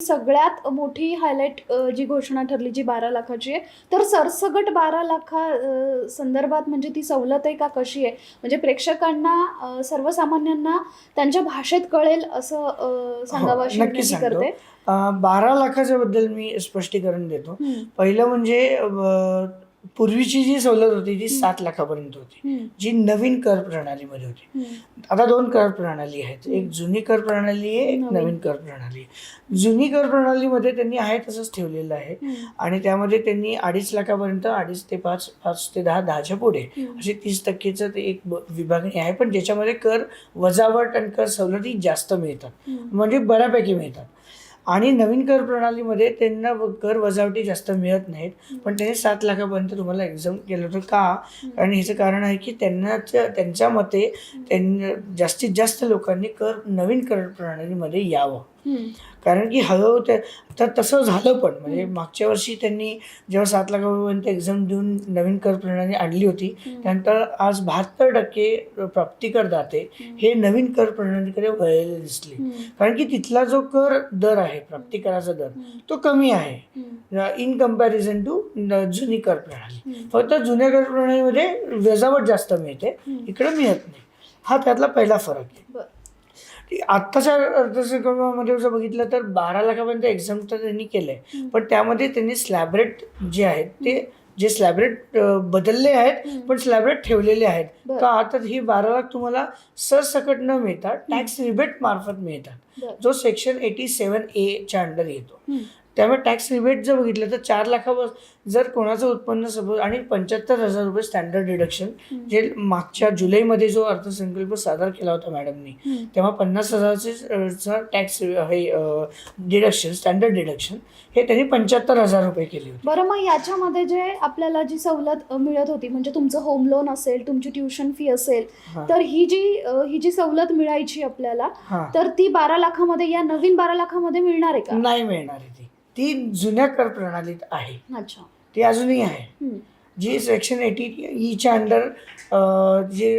सगळ्यात मोठी हायलाईट जी घोषणा ठरली जी बारा लाखाची आहे तर सरसगट बारा लाखा संदर्भात म्हणजे ती सवलत आहे का कशी आहे? म्हणजे प्रेक्षकांना सर्वसामान्यांना त्यांच्या भाषेत कळेल असं सांगावं अशी हो, विनंती. करते. बारा लाखाच्या बद्दल मी स्पष्टीकरण देतो. पहिलं म्हणजे पूर्वीची जी सवलत होती ती सात लाखापर्यंत होती. जी नवीन कर प्रणालीमध्ये होती. आता दोन कर प्रणाली आहेत. एक जुनी कर प्रणाली आहे एक नवीन. कर प्रणाली आहे. जुनी कर प्रणालीमध्ये त्यांनी आहे तसंच ठेवलेलं आहे. आणि त्यामध्ये त्यांनी अडीच लाखापर्यंत अडीच ते पाच पाच ते दहा दहाच्या पुढे. अशी तीस टक्केचं ते एक विभागणी आहे. पण ज्याच्यामध्ये कर वजावट आणि कर सवलती जास्त मिळतात. म्हणजे बऱ्यापैकी मिळतात. आणि नवीन कर प्रणालीमध्ये त्यांना कर वजावटी जास्त मिळत नाहीत. पण त्यांनी सात लाखापर्यंत तुम्हाला एक्झाम केलं होतं का? कारण ह्याचं कारण आहे की त्यांना त्यांच्या मते त्यांना जास्तीत जास्त लोकांनी कर नवीन कर प्रणालीमध्ये यावं. कारण की हळूहळू ते तर तसं झालं पण म्हणजे मागच्या वर्षी त्यांनी जेव्हा सात लाखापर्यंत एक्झाम देऊन नवीन कर प्रणाली आणली होती. त्यानंतर आज बहात्तर टक्के प्राप्तिकरदाते हे नवीन कर प्रणालीकडे वळलेले दिसले. कारण की तिथला जो कर दर आहे प्राप्तिकराचा दर तो कमी आहे. इन कंपॅरिझन टू जुनी कर प्रणाली. फक्त जुन्या कर प्रणालीमध्ये वजावट जास्त मिळते. इकडे मिळत नाही. हा त्यातला पहिला फरक आहे. आत्ताच्या अर्थसंकल्पामध्ये जर बघितलं तर बारा लाखापर्यंत एक्झाम तर त्यांनी केलंय. हम्म. पण त्यामध्ये त्यांनी स्लॅब रेट जे आहेत ते जे स्लॅब रेट बदलले आहेत. पण स्लॅब रेट ठेवलेले आहेत. तर ही बारा लाख तुम्हाला सरसकट न मिळता टॅक्स रिबेट मार्फत मिळतात. जो सेक्शन एटी सेवन एच्या अंडर येतो. त्यामुळे टॅक्स रिबेट जर बघितलं तर चार लाखावर जर कोणाचं उत्पन्न सपोज आणि पंच्याहत्तर हजार रुपये स्टँडर्ड डिडक्शन. जे मागच्या जुलैमध्ये जो अर्थसंकल्प सादर केला होता मॅडमनी. तेव्हा पन्नास हजाराचे टॅक्स हे डिडक्शन स्टँडर्ड डिडक्शन हे त्यांनी पंच्याहत्तर हजार रुपये केले होते. बरं मग याच्यामध्ये जे आपल्याला जी सवलत मिळत होती म्हणजे तुमचं होम लोन असेल तुमची ट्युशन फी असेल तर ही जी ही जी सवलत मिळायची आपल्याला तर ती बारा लाखामध्ये या नवीन बारा लाखामध्ये मिळणार आहे का? नाही मिळणार आहे ती. ती जुन्या कर प्रणालीत आहे. अच्छा. ती अजूनही आहे. जी सेक्शन एटी ईच्या अंडर जे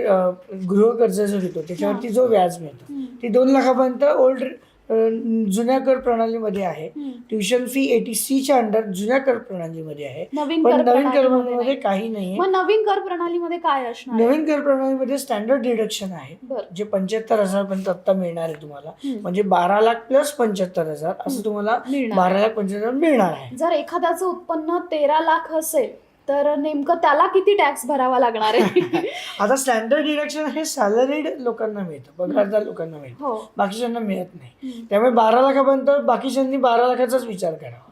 गृहकर्ज जो घेतो त्याच्यावरती जो व्याज मिळतो ती दोन लाखापर्यंत ओल्ड जुन्या कर प्रणालीमध्ये आहे. ट्युशन फी एटी सीच्या अंडर जुन्या कर प्रणालीमध्ये आहे नवीन पण कर नवीन कर प्रणालीमध्ये. काही नाही मग नवीन कर प्रणालीमध्ये काय असणार आहे? नवीन कर प्रणालीमध्ये स्टँडर्ड डिडक्शन आहे जे पंच्याहत्तर हजार पर्यंत आता मिळणार आहे तुम्हाला. म्हणजे बारा लाख प्लस पंच्याहत्तर हजार असं. तुम्हाला बारा लाख पंच्याहत्तर मिळणार आहे जर एखाद्याचं उत्पन्न तेरा लाख असेल तर नेमकं त्याला किती टॅक्स भरावा लागणार आहे? आता स्टँडर्ड डिडक्शन हे सॅलरीड लोकांना मिळतं पगारदार लोकांना मिळतं. हो. बाकीच्यांना मिळत नाही. त्यामुळे बारा लाखापर्यंत बाकीच्यांनी बारा लाखाचाच विचार करावा.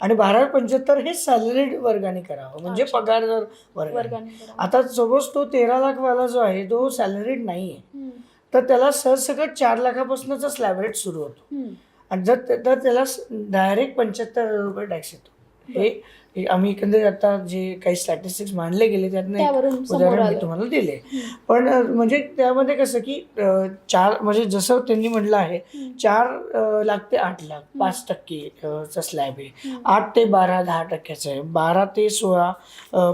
आणि बारा पंच्याहत्तर हे सॅलरीड वर्गाने करावं म्हणजे. पगारदार वर्गाने. करा. आता सपोज तो तेरा लाखवाला जो आहे तो सॅलरीड नाही आहे तर त्याला सरसकट चार लाखापासूनच स्लॅब रेट सुरू होतो. आणि जर तर त्याला डायरेक्ट पंच्याहत्तर हजार रुपये टॅक्स येतो. हे आम्ही एकंदरीत आता जे काही स्टॅटिस्टिक्स मांडले गेले त्यातनं एक त्यावरून समोर उदाहरण मी तुम्हाला दिले. पण म्हणजे त्यामध्ये कसं की चार म्हणजे जसं त्यांनी म्हटलं आहे. चार लाख ते आठ लाख पाच टक्के अ, चा स्लॅब आहे. आठ ते बारा दहा टक्क्याचं आहे बारा ते सोळा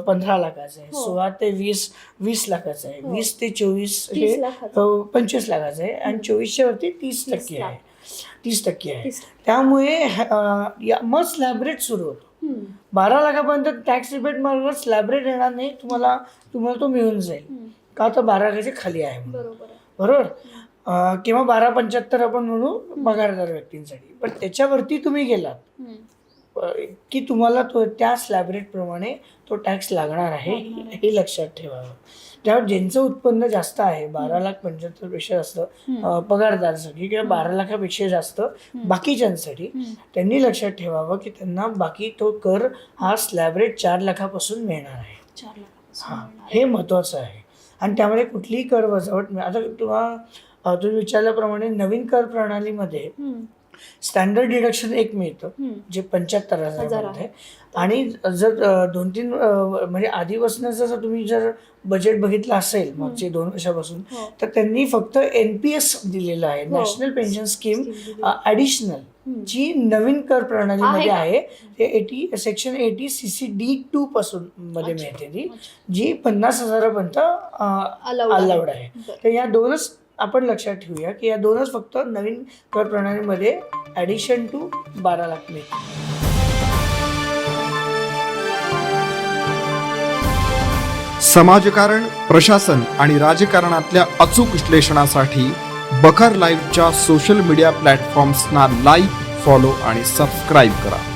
पंधरा लाखाचं आहे हो. सोळा ते वीस वीस लाखाचं आहे हो. वीस ते चोवीस हे पंचवीस लाखाचं आहे आणि. चोवीसच्या वरती तीस टक्के. आहे तीस टक्के आहे. त्यामुळे मग स्लॅब रेट सुरू होतो बारा लाखापर्यंत टॅक्स रिबेट मार्फत स्लॅब रेट येणार नाही तुम्हाला तुम्हाला तो मिळून जाईल. का तर बारा लाखाच्या खाली आहे. बरोबर किंवा बारा पंच्याहत्तर आपण म्हणू पगारदार व्यक्तींसाठी. पण त्याच्यावरती तुम्ही गेलात. की तुम्हाला तो त्या स्लॅब रेट प्रमाणे तो टॅक्स लागणार आहे. हे लक्षात ठेवावं. त्यावर ज्यांचं उत्पन्न जास्त आहे बारा लाख पंच्याहत्तरपेक्षा जास्त पगारदारासाठी किंवा बारा लाखापेक्षा जास्त बाकीच्यांसाठी. त्यांनी लक्षात ठेवावं की त्यांना बाकी तो कर हा स्लॅब रेट चार लाखापासून मिळणार आहे. हां. हे महत्त्वाचं आहे. आणि त्यामध्ये कुठलीही कर वजावट आता तुम्हाला तुम्ही विचारल्याप्रमाणे नवीन कर प्रणालीमध्ये स्टँडर्ड डिडक्शन एक मिळतं. जे पंच्याहत्तर हजार आहे. आणि जर दोन तीन म्हणजे आधीपासूनच जर तुम्ही जर बजेट बघितलं असेल मागचे दोन वर्षापासून हो. तर त्यांनी फक्त एन पी एस दिलेलं आहे हो. National pension scheme. ॲडिशनल. जी नवीन कर प्रणालीमध्ये आहे ते eighty section eighty C C D two पासून मध्ये. मिळते ती. जी पन्नास हजारापर्यंत. अलाउड आहे. तर या दोनच आपण लक्षात ठेवूया की या दोनच फक्त नवीन कर प्रणालीमध्ये ॲडिशन टू बारा लाख मिळतील. समाजकारण प्रशासन आणि राजकारणातल्या अचूक विश्लेषणासाठी बखर लाईव्हच्या सोशल मीडिया प्लॅटफॉर्म्सना लाईक फॉलो आणि सबस्क्राईब करा.